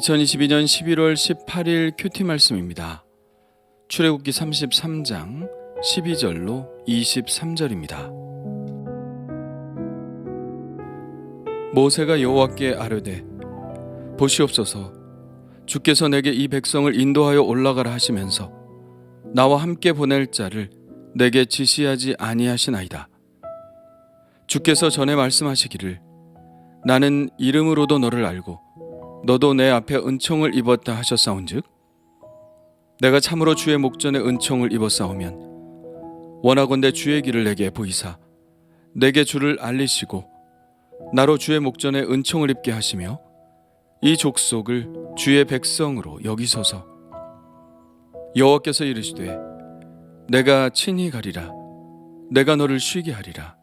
2022년 11월 18일 큐티 말씀입니다. 출애굽기 33장 12절로 23절입니다. 모세가 여호와께 아뢰되 보시옵소서 주께서 내게 이 백성을 인도하여 올라가라 하시면서 나와 함께 보낼 자를 내게 지시하지 아니하시나이다. 주께서 전에 말씀하시기를 나는 이름으로도 너를 알고 너도 내 앞에 은총을 입었다 하셨사온즉 내가 참으로 주의 목전에 은총을 입었사오면 원하건대 주의 길을 내게 보이사 내게 주를 알리시고 나로 주의 목전에 은총을 입게 하시며 이 족속을 주의 백성으로 여기소서. 여호와께서 이르시되 내가 친히 가리라. 내가 너를 쉬게 하리라.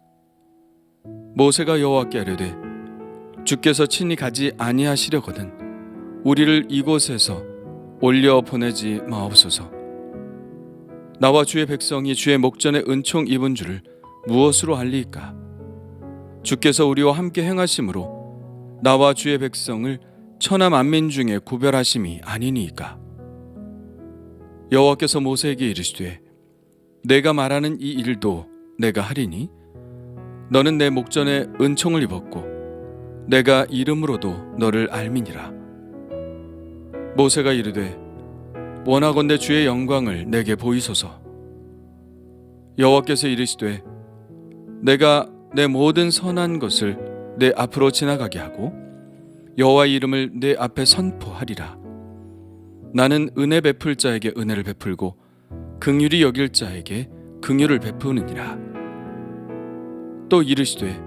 모세가 여호와께 아뢰되 주께서 친히 가지 아니하시려거든 우리를 이곳에서 올려 보내지 마옵소서. 나와 주의 백성이 주의 목전에 은총 입은 줄을 무엇으로 알리까? 주께서 우리와 함께 행하심으로 나와 주의 백성을 천하 만민 중에 구별하심이 아니니이까? 여호와께서 모세에게 이르시되 내가 말하는 이 일도 내가 하리니 너는 내 목전에 은총을 입었고 내가 이름으로도 너를 알미니라. 모세가 이르되 원하건대 주의 영광을 내게 보이소서. 여호와께서 이르시되 내가 내 모든 선한 것을 내 앞으로 지나가게 하고 여호와 이름을 내 앞에 선포하리라. 나는 은혜 베풀 자에게 은혜를 베풀고 긍휼히 여길 자에게 긍휼을 베푸느니라. 또 이르시되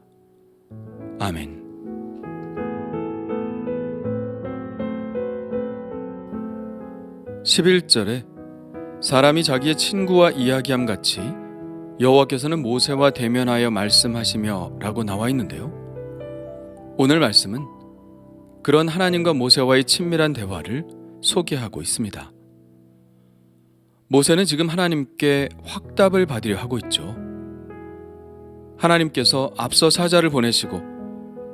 아멘. 십일 절에 사람이 자기의 친구와 이야기함 같이 여호와께서는 모세와 대면하여 말씀하시며 라고 나와 있는데요. 오늘 말씀은 그런 하나님과 모세와의 친밀한 대화를 소개하고 있습니다. 모세는 지금 하나님께 확답을 받으려 하고 있죠. 하나님께서 앞서 사자를 보내시고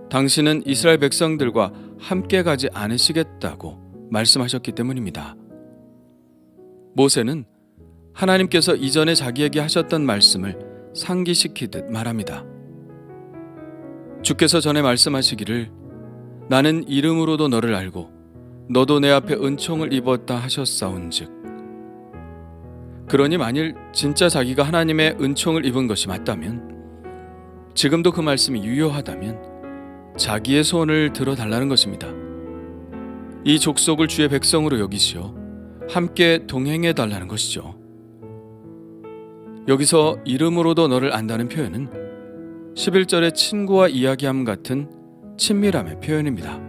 당신은 이스라엘 백성들과 함께 가지 않으시겠다고 말씀하셨기 때문입니다. 모세는 하나님께서 이전에 자기에게 하셨던 말씀을 상기시키듯 말합니다. 주께서 전에 말씀하시기를 나는 이름으로도 너를 알고 너도 내 앞에 은총을 입었다 하셨사온즉 그러니 만일 진짜 자기가 하나님의 은총을 입은 것이 맞다면 지금도 그 말씀이 유효하다면 자기의 손을 들어 달라는 것입니다. 이 족속을 주의 백성으로 여기시어 함께 동행해 달라는 것이죠. 여기서 이름으로도 너를 안다는 표현은 11절의 친구와 이야기함 같은 친밀함의 표현입니다.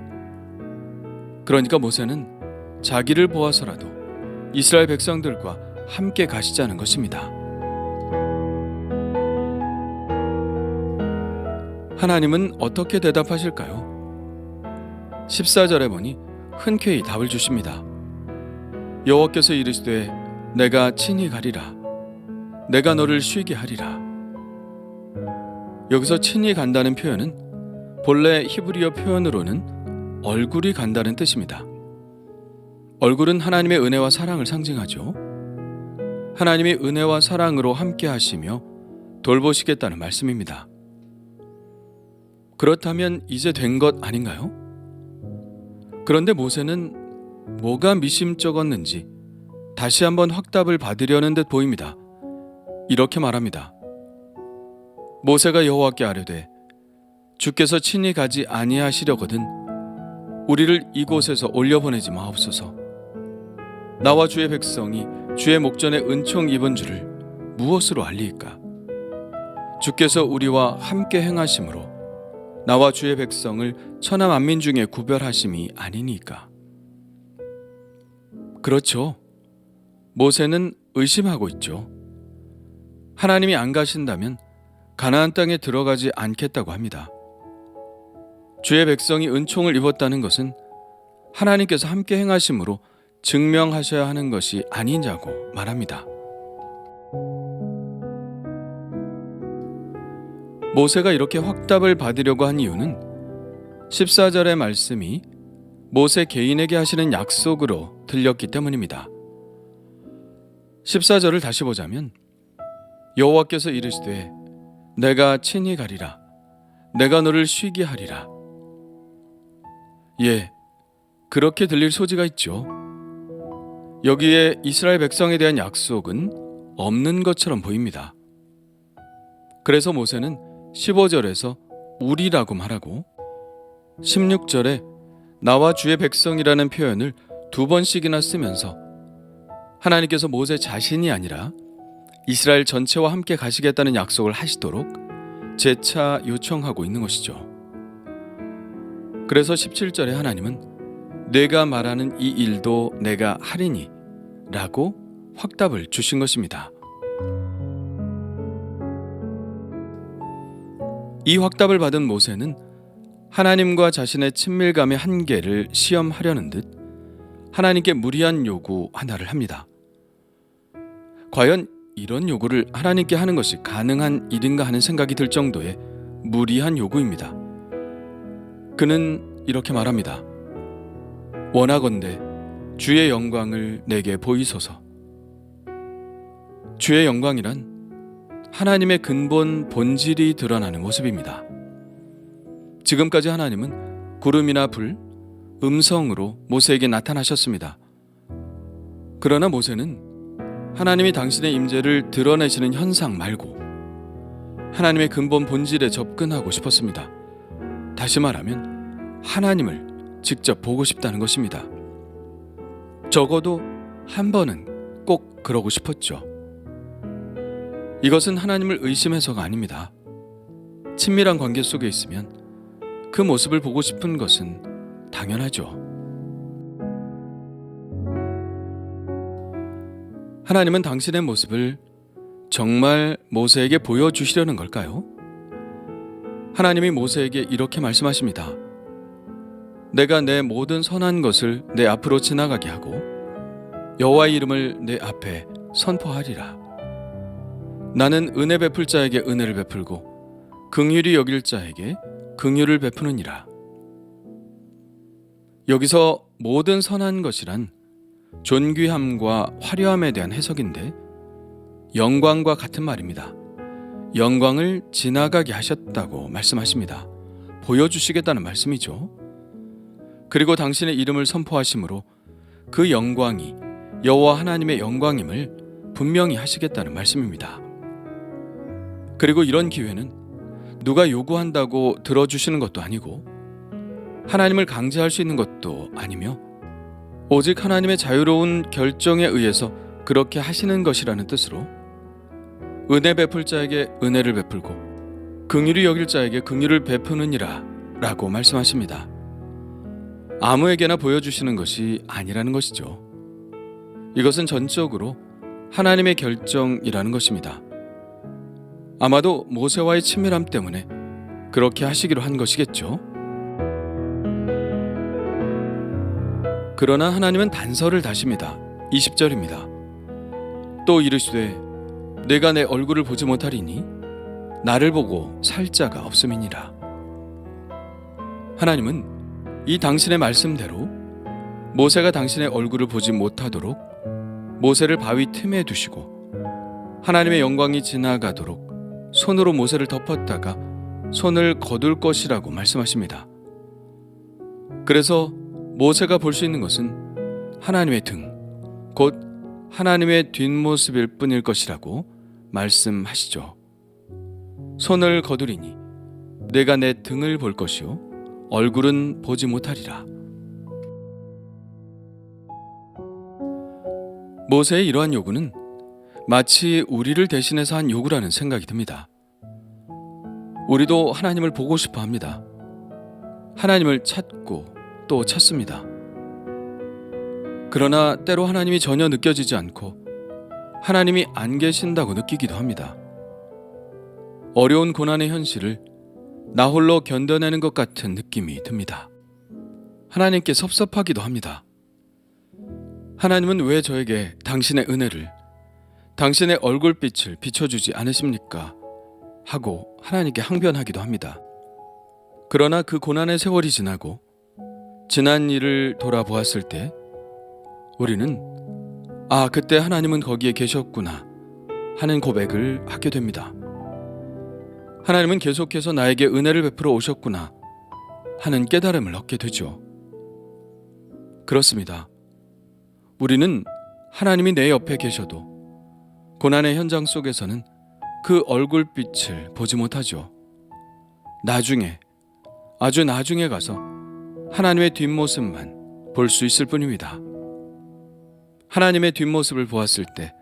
그러니까 모세는 자기를 보아서라도 이스라엘 백성들과 함께 가시자는 것입니다. 하나님은 어떻게 대답하실까요? 14절에 보니 흔쾌히 답을 주십니다. 여호와께서 이르시되 내가 친히 가리라 내가 너를 쉬게 하리라 여기서 친히 간다는 표현은 본래 히브리어 표현으로는 얼굴이 간다는 뜻입니다. 얼굴은 하나님의 은혜와 사랑을 상징하죠. 하나님이 은혜와 사랑으로 함께 하시며 돌보시겠다는 말씀입니다. 그렇다면 이제 된 것 아닌가요? 그런데 모세는 뭐가 미심쩍었는지 다시 한번 확답을 받으려는 듯 보입니다. 이렇게 말합니다. 모세가 여호와께 아뢰되 주께서 친히 가지 아니하시려거든 우리를 이곳에서 올려보내지 마옵소서. 나와 주의 백성이 주의 목전에 은총 입은 줄을 무엇으로 알리까? 주께서 우리와 함께 행하심으로 나와 주의 백성을 천하 만민 중에 구별하심이 아니니까. 그렇죠. 모세는 의심하고 있죠. 하나님이 안 가신다면 가나안 땅에 들어가지 않겠다고 합니다. 주의 백성이 은총을 입었다는 것은 하나님께서 함께 행하심으로 증명하셔야 하는 것이 아니냐고 말합니다. 모세가 이렇게 확답을 받으려고 한 이유는 14절의 말씀이 모세 개인에게 하시는 약속으로 들렸기 때문입니다. 14절을 다시 보자면 여호와께서 이르시되 내가 친히 가리라 내가 너를 쉬게 하리라 예 그렇게 들릴 소지가 있죠. 여기에 이스라엘 백성에 대한 약속은 없는 것처럼 보입니다. 그래서 모세는 15절에서 우리라고 말하고 16절에 나와 주의 백성이라는 표현을 두 번씩이나 쓰면서 하나님께서 모세 자신이 아니라 이스라엘 전체와 함께 가시겠다는 약속을 하시도록 재차 요청하고 있는 것이죠. 그래서 17절에 하나님은 내가 말하는 이 일도 내가 하리니 라고 확답을 주신 것입니다. 이 확답을 받은 모세는 하나님과 자신의 친밀감의 한계를 시험하려는 듯 하나님께 무리한 요구 하나를 합니다. 과연 이런 요구를 하나님께 하는 것이 가능한 일인가 하는 생각이 들 정도의 무리한 요구입니다. 그는 이렇게 말합니다. 원하건대 주의 영광을 내게 보이소서. 주의 영광이란 하나님의 근본 본질이 드러나는 모습입니다. 지금까지 하나님은 구름이나 불, 음성으로 모세에게 나타나셨습니다. 그러나 모세는 하나님이 당신의 임재를 드러내시는 현상 말고 하나님의 근본 본질에 접근하고 싶었습니다. 다시 말하면 하나님을 직접 보고 싶다는 것입니다. 적어도 한 번은 꼭 그러고 싶었죠. 이것은 하나님을 의심해서가 아닙니다. 친밀한 관계 속에 있으면 그 모습을 보고 싶은 것은 당연하죠. 하나님은 당신의 모습을 정말 모세에게 보여주시려는 걸까요? 하나님이 모세에게 이렇게 말씀하십니다. 내가 내 모든 선한 것을 내 앞으로 지나가게 하고 여호와의 이름을 내 앞에 선포하리라. 나는 은혜 베풀 자에게 은혜를 베풀고 긍휼히 여길 자에게 긍휼을 베푸느니라. 여기서 모든 선한 것이란 존귀함과 화려함에 대한 해석인데 영광과 같은 말입니다. 영광을 지나가게 하셨다고 말씀하십니다. 보여주시겠다는 말씀이죠. 그리고 당신의 이름을 선포하심으로 그 영광이 여호와 하나님의 영광임을 분명히 하시겠다는 말씀입니다. 그리고 이런 기회는 누가 요구한다고 들어주시는 것도 아니고 하나님을 강제할 수 있는 것도 아니며 오직 하나님의 자유로운 결정에 의해서 그렇게 하시는 것이라는 뜻으로 은혜 베풀 자에게 은혜를 베풀고 긍휼히 여길 자에게 긍휼을 베푸느니라 라고 말씀하십니다. 아무에게나 보여주시는 것이 아니라는 것이죠. 이것은 전적으로 하나님의 결정이라는 것입니다. 아마도 모세와의 친밀함 때문에 그렇게 하시기로 한 것이겠죠. 그러나 하나님은 단서를 다십니다. 20절입니다. 또 이르시되 내가 내 얼굴을 보지 못하리니 나를 보고 살 자가 없음이니라. 하나님은 이 당신의 말씀대로 모세가 당신의 얼굴을 보지 못하도록 모세를 바위 틈에 두시고 하나님의 영광이 지나가도록 손으로 모세를 덮었다가 손을 거둘 것이라고 말씀하십니다. 그래서 모세가 볼 수 있는 것은 하나님의 등, 곧 하나님의 뒷모습일 뿐일 것이라고 말씀하시죠. 손을 거두리니 내가 내 등을 볼 것이요 얼굴은 보지 못하리라. 모세의 이러한 요구는 마치 우리를 대신해서 한 요구라는 생각이 듭니다. 우리도 하나님을 보고 싶어 합니다. 하나님을 찾고 또 찾습니다. 그러나 때로 하나님이 전혀 느껴지지 않고 하나님이 안 계신다고 느끼기도 합니다. 어려운 고난의 현실을 나 홀로 견뎌내는 것 같은 느낌이 듭니다. 하나님께 섭섭하기도 합니다. 하나님은 왜 저에게 당신의 은혜를, 당신의 얼굴빛을 비춰주지 않으십니까? 하고 하나님께 항변하기도 합니다. 그러나 그 고난의 세월이 지나고 지난 일을 돌아보았을 때 우리는 아, 그때 하나님은 거기에 계셨구나 하는 고백을 하게 됩니다. 하나님은 계속해서 나에게 은혜를 베풀어 오셨구나 하는 깨달음을 얻게 되죠. 그렇습니다. 우리는 하나님이 내 옆에 계셔도 고난의 현장 속에서는 그 얼굴빛을 보지 못하죠. 나중에, 아주 나중에 가서 하나님의 뒷모습만 볼 수 있을 뿐입니다. 하나님의 뒷모습을 보았을 때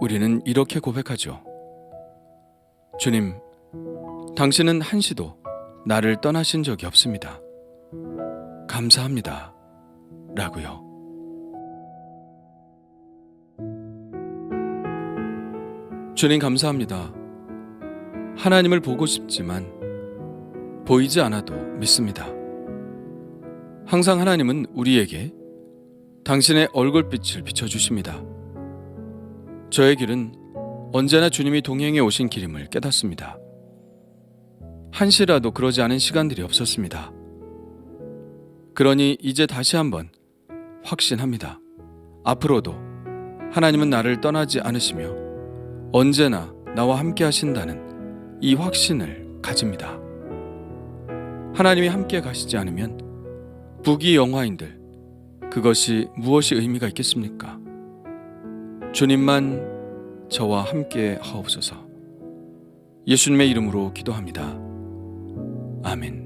우리는 이렇게 고백하죠. 주님, 당신은 한시도 나를 떠나신 적이 없습니다. 감사합니다. 라고요. 주님 감사합니다. 하나님을 보고 싶지만 보이지 않아도 믿습니다. 항상 하나님은 우리에게 당신의 얼굴빛을 비춰주십니다. 저의 길은 언제나 주님이 동행해 오신 길임을 깨닫습니다. 한시라도 그러지 않은 시간들이 없었습니다. 그러니 이제 다시 한번 확신합니다. 앞으로도 하나님은 나를 떠나지 않으시며 언제나 나와 함께 하신다는 이 확신을 가집니다. 하나님이 함께 가시지 않으면 부귀 영화인들 그것이 무엇이 의미가 있겠습니까? 주님만 저와 함께 하옵소서. 예수님의 이름으로 기도합니다. 아멘.